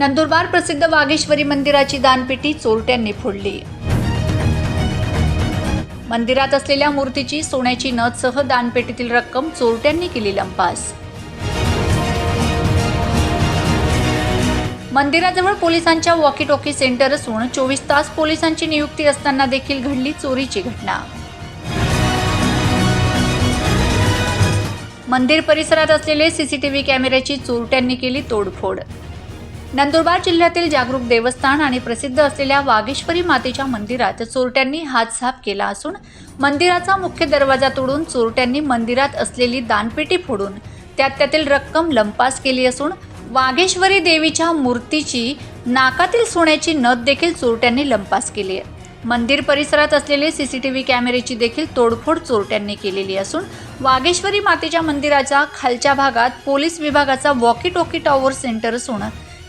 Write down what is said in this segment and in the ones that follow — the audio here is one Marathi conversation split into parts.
नंदुरबार प्रसिद्ध वाघेश्वरी मंदिराची दानपेटी चोरट्यांनी फोडली. मंदिरात असलेल्या मूर्तीची सोन्याची नथसह दानपेटीतील रक्कम चोरट्यांनी केली लंपास. मंदिराजवळ पोलिसांच्या वॉकी टॉकी सेंटर असून चोवीस तास पोलिसांची नियुक्ती असताना देखील घडली चोरीची घटना. मंदिर परिसरात असलेले सीसीटीव्ही कॅमेऱ्याची चोरट्यांनी केली तोडफोड. नंदुरबार जिल्ह्यातील जागरूक देवस्थान आणि प्रसिद्ध असलेल्या वागेश्वरी मातेच्या मंदिरात चोरट्यांनी हातसाप केला असून मंदिराचा मुख्य दरवाजा तोडून चोरट्यांनी मंदिरात असलेली दानपेटी फोडून त्यात त्यातील रक्कम लंपास केली असून वाघेश्वरी देवीच्या मूर्तीची नाकातील सोन्याची नथ देखील चोरट्यांनी लंपास केली आहे. मंदिर परिसरात असलेले सीसीटीव्ही कॅमेऱ्याची देखील तोडफोड चोरट्यांनी केलेली असून वागेश्वरी मातेच्या मंदिराच्या खालच्या भागात पोलीस विभागाचा वॉकी टॉकी टॉवर सेंटर असून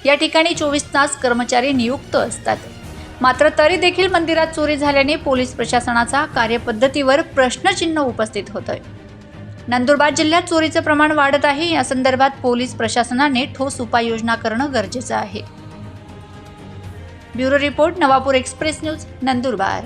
या ठिकाणी चोवीस तास कर्मचारी नियुक्त असतात. मात्र तरी देखील मंदिरात चोरी झाल्याने पोलीस प्रशासनाचा कार्यपद्धतीवर प्रश्नचिन्ह उपस्थित होतंय. नंदुरबार जिल्ह्यात चोरीचं प्रमाण वाढत आहे. या संदर्भात पोलीस प्रशासनाने ठोस उपाययोजना करणं गरजेचं आहे. Bureau report Navapur express news Nandurbar.